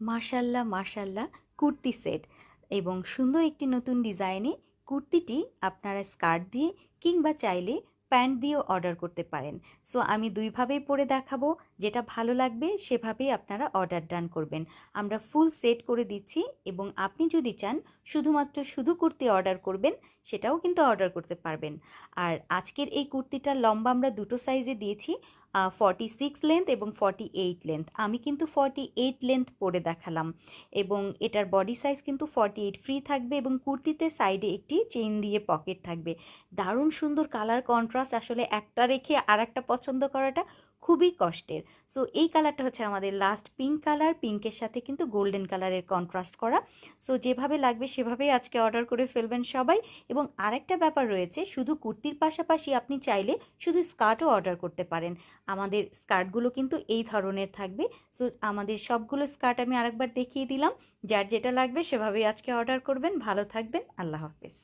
মাশাল্লাহ মাশাল্লাহ, কুর্তি সেট এবং সুন্দর একটি নতুন ডিজাইনে কুর্তিটি আপনারা স্কার্ট দিয়ে কিংবা চাইলে প্যান্ট দিয়েও অর্ডার করতে পারেন। সো আমি দুইভাবেই পরে দেখাবো, যেটা ভালো লাগবে সেভাবেই আপনারা অর্ডার ডান করবেন। আমরা ফুল সেট করে দিচ্ছি এবং আপনি যদি চান শুধুমাত্র শুধু কুর্তি অর্ডার করবেন, সেটাও কিন্তু অর্ডার করতে পারবেন। আর আজকের এই কুর্তিটার লম্বা আমরা দুটো সাইজে দিয়েছি ফর্টি সিক্স লেন্থ এবং ফর্টি এইট লেন্থ আমি কিন্তু ফর্টি এইট লেন্থ পরে দেখালাম এবং এটার বডি সাইজ কিন্তু ফর্টি এইট ফ্রি থাকবে এবং কুর্তিতে সাইডে একটি চেইন দিয়ে পকেট থাকবে। দারুণ সুন্দর কালার কন্ট্রাস্ট আসলে একটা রেখে আর একটা পছন্দ করাটা খুবই কষ্টের। সো এই কালারটা হচ্ছে আমাদের লাস্ট পিঙ্ক কালার পিঙ্কের সাথে কিন্তু গোল্ডেন কালারের কন্ট্রাস্ট করা। সো যেভাবে লাগবে সেভাবেই আজকে অর্ডার করে ফেলবেন সবাই। এবং আরেকটা ব্যাপার রয়েছে, শুধু কুর্তির পাশাপাশি আপনি চাইলে শুধু স্কার্টও অর্ডার করতে পারেন। আমাদের স্কার্টগুলো কিন্তু এই ধরনের থাকবে। সো, আমাদের সবগুলো স্কার্ট আমি আরেকবার দেখিয়ে দিলাম। যার যেটা লাগবে সেভাবেই আজকে অর্ডার করবেন। ভালো থাকবেন। আল্লাহ হাফেজ।